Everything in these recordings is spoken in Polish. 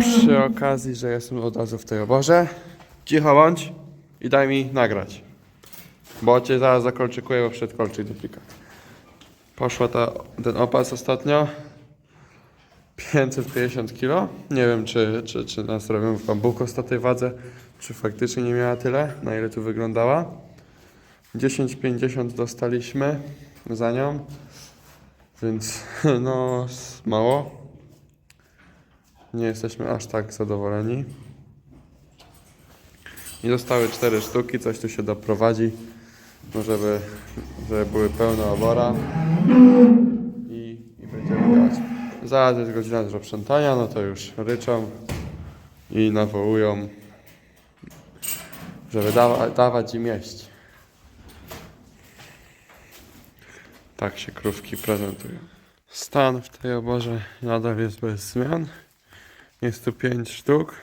Przy okazji, że jestem od razu w tej oborze, cicho bądź i daj mi nagrać. Bo cię zaraz zakolczykuję, bo przed kolczyk duplikat. Poszła ta, ten opas ostatnio. 550 kg. Nie wiem, czy, czy, czy nas robią w bambuku z tej wadze, czy faktycznie nie miała tyle, na ile tu wyglądała. 10,50 dostaliśmy za nią, więc no mało. Nie jesteśmy aż tak zadowoleni. I zostały cztery sztuki, coś tu się doprowadzi, no żeby, żeby były pełne obora i, i będziemy grać. Zaraz jest godzina do no to już ryczą i nawołują, żeby dawa, dawać im jeść. Tak się krówki prezentują. Stan w tej oborze nadal jest bez zmian. Jest tu 5 sztuk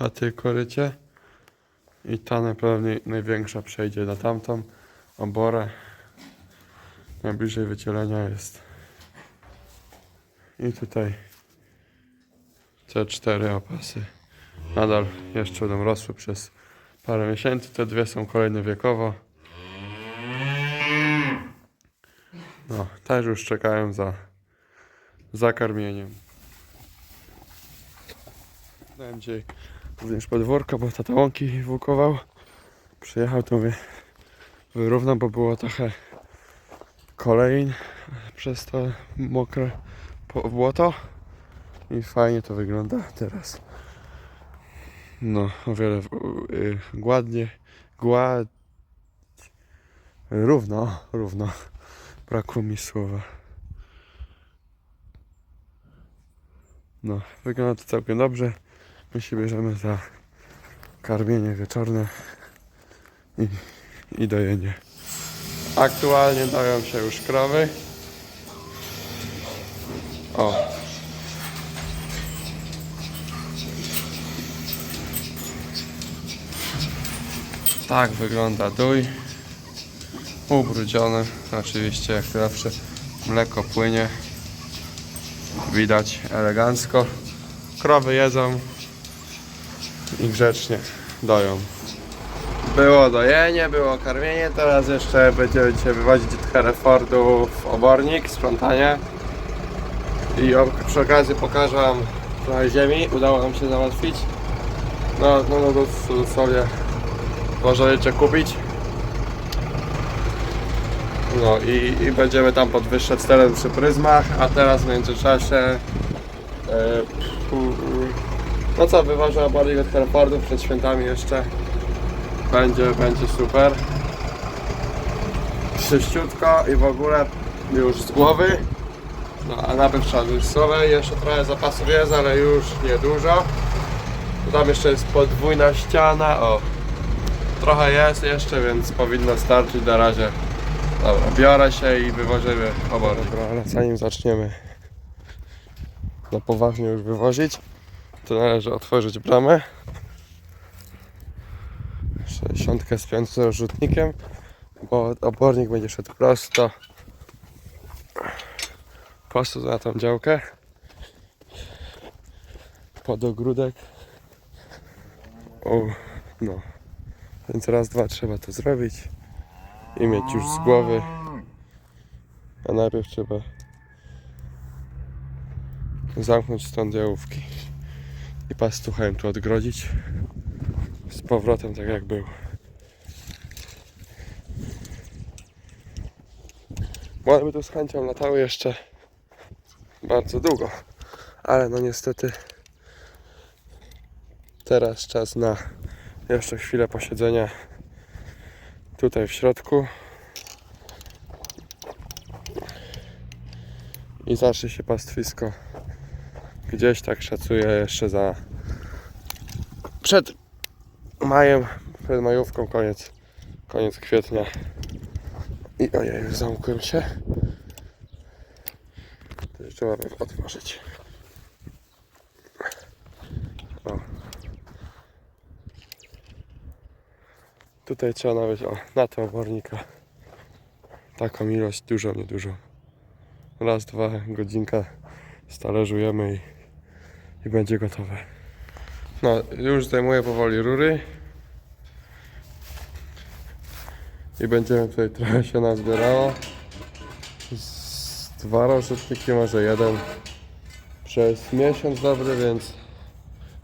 na tej korycie. I ta najpewniej największa przejdzie na tamtą oborę. Najbliżej wycielenia jest. I tutaj te cztery opasy nadal jeszcze będą rosły przez parę miesięcy. Te dwie są kolejne wiekowo. No, też już czekają za zakarmieniem. Dałem dzisiaj również podwórko, bo tata łąki włókował. Przyjechał tu mnie wyrównał, bo było trochę kolejn przez to mokre błoto. I fajnie to wygląda teraz. No, o wiele y, gładnie, gład... Równo, równo. Brakło mi słowa. No, wygląda to całkiem dobrze. My się bierzemy za karmienie wieczorne i, i dojenie. Aktualnie doją się już krowy. O. Tak wygląda dój. Ubrudzony. Oczywiście jak zawsze mleko płynie. Widać elegancko. Krowy jedzą i grzecznie doją. Było dojenie, było karmienie, teraz jeszcze dzisiaj wywozić od Herefordu w obornik, sprzątanie. I przy okazji pokażę Wam trochę ziemi, udało nam się załatwić. No, no, no sobie można jeszcze kupić. No i, i będziemy tam podwyższać teren przy pryzmach, a teraz w międzyczasie pu- no co, wyważę obornik od Herefordu przed świętami jeszcze. Będzie, będzie super. Czyściutko i w ogóle już z głowy. No a najpierw trzeba zjeść słowę. Jeszcze trochę zapasów jest, ale już niedużo. Tam jeszcze jest podwójna ściana. O, trochę jest jeszcze, więc powinno starczyć na razie. Dobra, biorę się i wywożymy obory. Dobra, ale zanim zaczniemy na poważnie już wywozić, to należy otworzyć bramę. 60 spiąć z rozrzutnikiem, bo obornik będzie szedł prosto. Prosto na tą działkę. Pod ogródek. O, no. Więc raz, dwa trzeba to zrobić i mieć już z głowy. A najpierw trzeba zamknąć stąd jałówki i pastuchem tu odgrodzić. Z powrotem tak jak był. Bo by tu z chęcią latały jeszcze bardzo długo, ale no niestety teraz czas na jeszcze chwilę posiedzenia tutaj w środku. I zacznie się pastwisko gdzieś tak szacuję jeszcze za przed majem, przed majówką, koniec, koniec kwietnia. I ojej, już zamkłem się. To jeszcze ładnie otworzyć. O. Tutaj trzeba nawet o, na to obornika. Taką ilość, dużo, niedużo. Raz, dwa, godzinka stależujemy i i będzie gotowe. No, już zdejmuję powoli rury. I będziemy tutaj trochę się nazbierało. Z dwa rożyczniki, może jeden przez miesiąc dobry, więc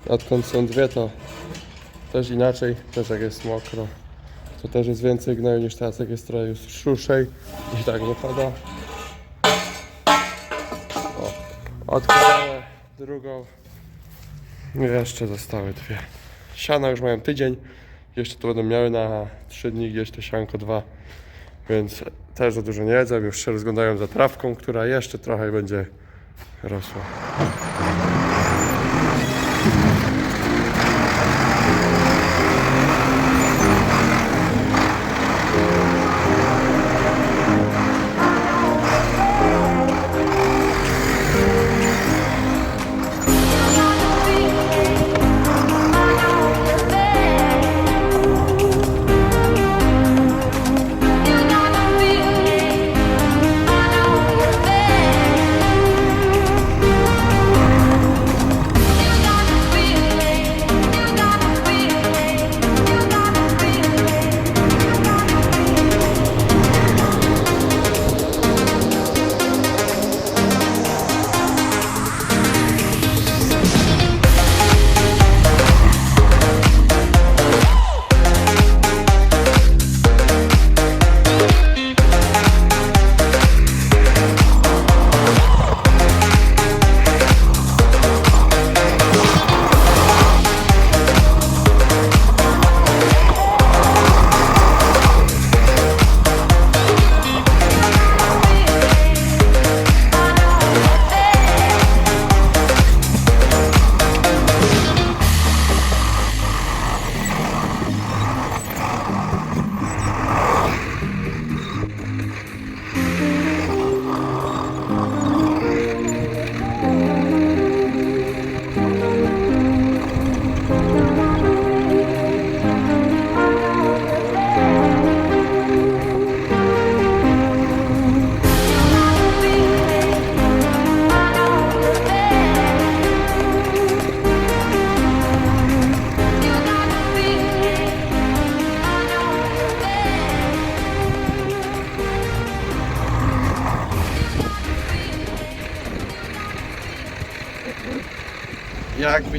odkąd są dwie to też inaczej, też jak jest mokro. To też jest więcej gnoju niż teraz, jak jest trochę już szuszej i tak nie pada. O, odkładamy drugą. Jeszcze zostały dwie. Siana już mają tydzień. Jeszcze to będą miały na 3 dni gdzieś to sianko dwa. Więc też za dużo nie jedzą. Już się rozglądają za trawką, która jeszcze trochę będzie rosła.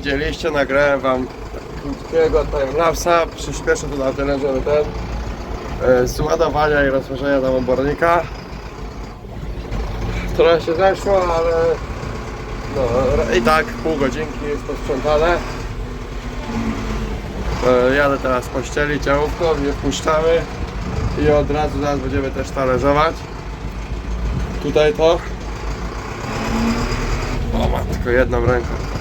Widzieliście, nagrałem wam krótkiego timelapsa. Przyspieszę to na tyle, żeby ten e, z ładowania i rozłożenia do obornika. Trochę się zeszło, ale no, i tak pół godzinki jest posprzątane. E, jadę teraz pościelić ciałówko, nie wpuszczamy i od razu zaraz będziemy też talerzować. Tutaj to. O, mam tylko jedną ręką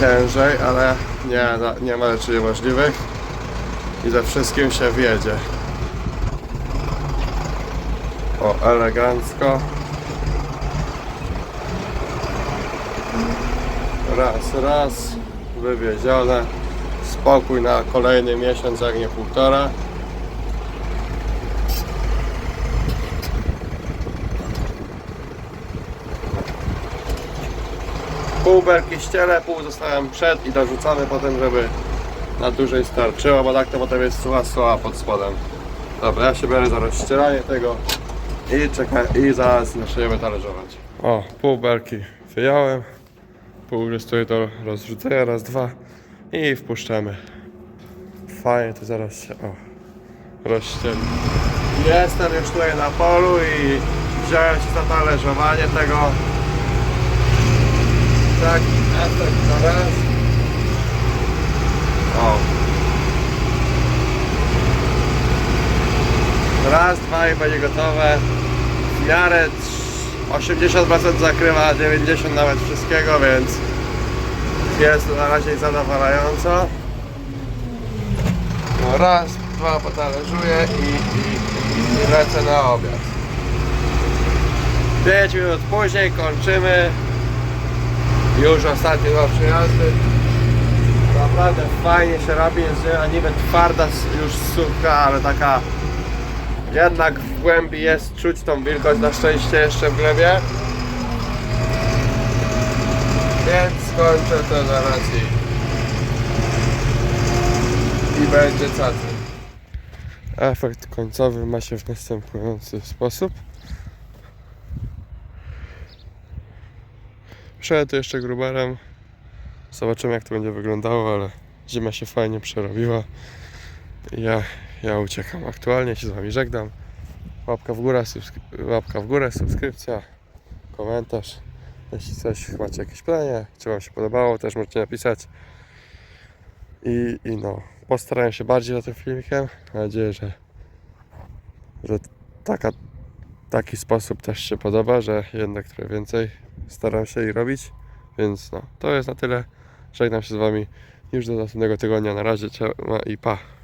ciężej, ale nie, no, nie ma rzeczy niemożliwych i ze wszystkim się wiedzie. O, elegancko. Raz, raz, wywiezione. Spokój na kolejny miesiąc, jak nie półtora. Pół belki ściele, pół zostawiam przed i dorzucamy potem, żeby na dłużej starczyło, bo tak to potem jest suła suła pod spodem. Dobra, ja się biorę za rozścieranie tego i czekaj, i zaraz zaczniemy talerzować. O, pół belki wyjąłem, pół już stoi do rozrzucenia, raz, dwa i wpuszczamy. Fajnie, to zaraz się, o, rozścieli. Jestem już tutaj na polu i wziąłem się za talerzowanie tego tak, efekt na raz. O. Raz, dwa i będzie gotowe. W miarę trz- 80% zakrywa, 90% nawet wszystkiego, więc jest na razie zadowalająco. No raz, dwa potalerzuję i, i, i lecę na obiad. 5 minut później kończymy. Już ostatnie dwa przejazdy. Naprawdę fajnie się robi, jest ziemia niby twarda, już sucha, ale taka jednak w głębi jest czuć tą wilgoć na szczęście jeszcze w glebie. Więc skończę to zaraz i, i będzie cacy. Efekt końcowy ma się w następujący sposób. Przejadę to jeszcze grubarem. Zobaczymy jak to będzie wyglądało, ale zima się fajnie przerobiła. Ja, ja uciekam. Aktualnie się z Wami żegnam. Łapka w górę, łapka w górę, subskrypcja, komentarz. Jeśli coś macie jakieś pytanie, czy Wam się podobało, też możecie napisać. I, i no, postarałem się bardziej za tym filmikiem. Mam nadzieję, że, że taka, taki sposób też się podoba, że jednak trochę więcej staram się i robić. Więc no, to jest na tyle. Żegnam się z Wami już do następnego tygodnia. Na razie, ciao i pa.